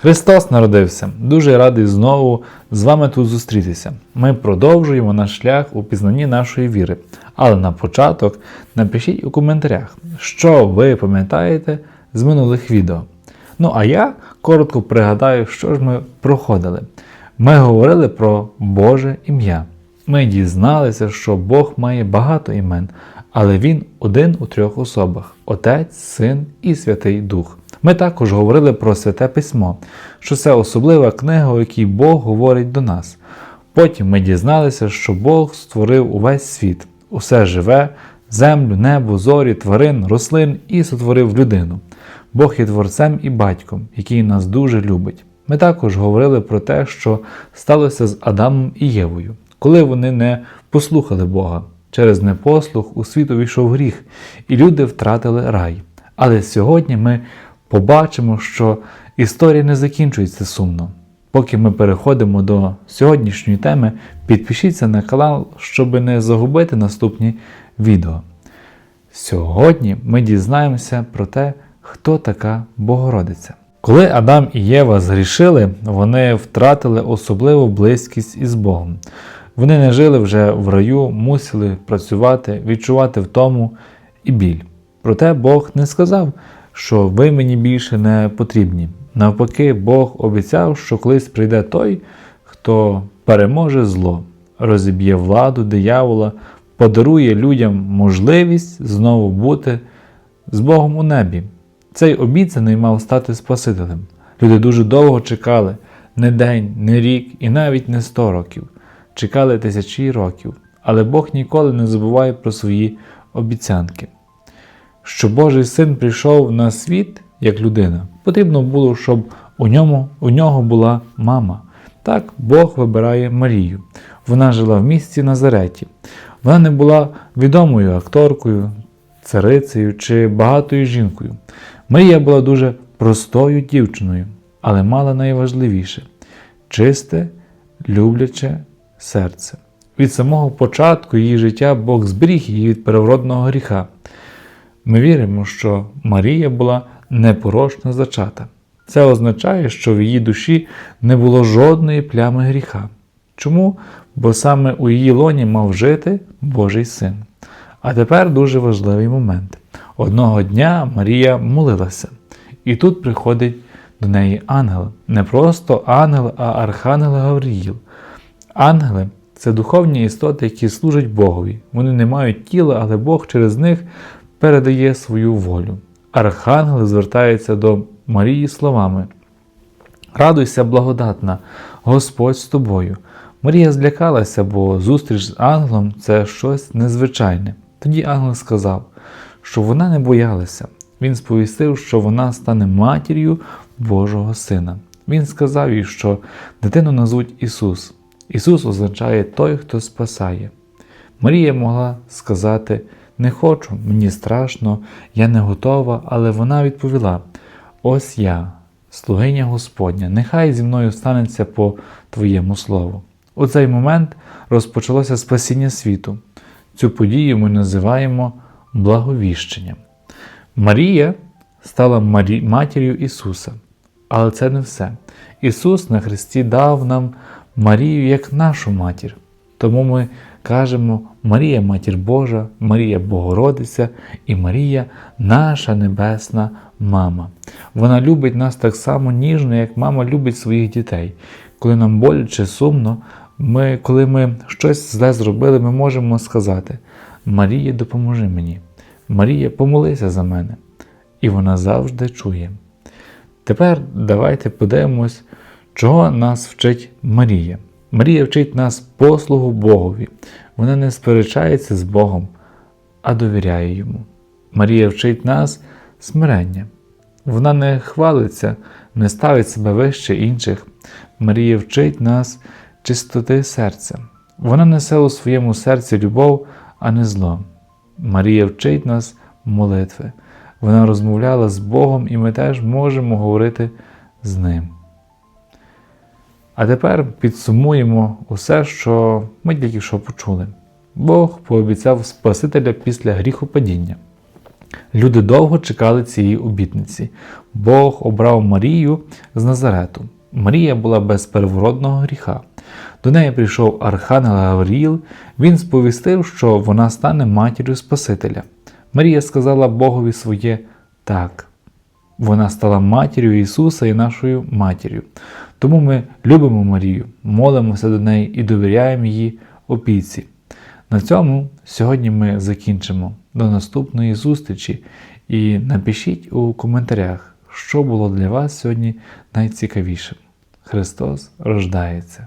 Христос народився. Дуже радий знову з вами тут зустрітися. Ми продовжуємо наш шлях у пізнанні нашої віри. Але на початок напишіть у коментарях, що ви пам'ятаєте з минулих відео. Ну а я коротко пригадаю, що ж ми проходили. Ми говорили про Боже ім'я. Ми дізналися, що Бог має багато імен, але Він один у трьох особах Отець, Син і Святий Дух. Ми також говорили про Святе Письмо, що це особлива книга, у якій Бог говорить до нас. Потім ми дізналися, що Бог створив увесь світ, усе живе, землю, небо, зорі, тварин, рослин і сотворив людину. Бог є творцем і батьком, який нас дуже любить. Ми також говорили про те, що сталося з Адамом і Євою, коли вони не послухали Бога. Через непослух у світ увійшов гріх, і люди втратили рай. Але сьогодні ми побачимо, що історія не закінчується сумно. Поки ми переходимо до сьогоднішньої теми, підпишіться на канал, щоб не загубити наступні відео. Сьогодні ми дізнаємося про те, хто така Богородиця. Коли Адам і Єва згрішили, вони втратили особливу близькість із Богом. Вони не жили вже в раю, мусили працювати, відчувати втому і біль. Проте Бог не сказав, що ви мені більше не потрібні. Навпаки, Бог обіцяв, що колись прийде той, хто переможе зло, розіб'є владу диявола, подарує людям можливість знову бути з Богом у небі. Цей обіцяний мав стати Спасителем. Люди дуже довго чекали не день, не рік і навіть не сто років. Чекали тисячі років, але Бог ніколи не забуває про свої обіцянки. Що Божий син прийшов на світ як людина, потрібно було, щоб у ньому, у нього була мама. Так Бог вибирає Марію. Вона жила в місті Назареті. Вона не була відомою акторкою, царицею чи багатою жінкою. Марія була дуже простою дівчиною, але мала найважливіше чисте, любляче серце. Від самого початку її життя Бог зберіг її від первородного гріха. Ми віримо, що Марія була непорочно зачата. Це означає, що в її душі не було жодної плями гріха. Чому? Бо саме у її лоні мав жити Божий син. А тепер дуже важливий момент. Одного дня Марія молилася, і тут приходить до неї ангел. Не просто ангел, а архангел Гавриїл. Ангели це духовні істоти, які служать Богові. Вони не мають тіла, але Бог через них передає свою волю. Архангел звертається до Марії словами: Радуйся, благодатна, Господь з тобою. Марія злякалася, бо зустріч з ангелом це щось незвичайне. Тоді ангел сказав, що вона не боялася. Він сповістив, що вона стане матір'ю Божого Сина. Він сказав їй, що дитину назвуть Ісус. Ісус означає той, хто спасає. Марія могла сказати: Не хочу, мені страшно, я не готова, але вона відповіла: Ось я, слугиня Господня, нехай зі мною станеться по Твоєму слову. У цей момент розпочалося спасіння світу. Цю подію ми називаємо благовіщенням. Марія стала Марі... матір'ю Ісуса. Але це не все. Ісус на Христі дав нам Марію як нашу матір. Тому ми кажемо Марія Матір Божа, Марія Богородиця і Марія наша Небесна Мама. Вона любить нас так само ніжно, як мама любить своїх дітей. Коли нам боляче, сумно, ми, коли ми щось зле зробили, ми можемо сказати: Марія, допоможи мені. Марія, помолися за мене. І вона завжди чує. Тепер давайте подивимось, чого нас вчить Марія. Марія вчить нас послугу Богові. Вона не сперечається з Богом, а довіряє йому. Марія вчить нас смирення. Вона не хвалиться, не ставить себе вище інших. Марія вчить нас чистоти серця. Вона несе у своєму серці любов, а не зло. Марія вчить нас молитви. Вона розмовляла з Богом, і ми теж можемо говорити з Ним. А тепер підсумуємо усе, що ми тільки що почули. Бог пообіцяв Спасителя після гріхопадіння. Люди довго чекали цієї обітниці. Бог обрав Марію з Назарету. Марія була без первородного гріха. До неї прийшов Архангел Гавріл. Він сповістив, що вона стане матір'ю Спасителя. Марія сказала Богові своє так. Вона стала матір'ю Ісуса і нашою матір'ю. Тому ми любимо Марію, молимося до неї і довіряємо її опіці. На цьому сьогодні ми закінчимо. До наступної зустрічі і напишіть у коментарях, що було для вас сьогодні найцікавішим. Христос рождається.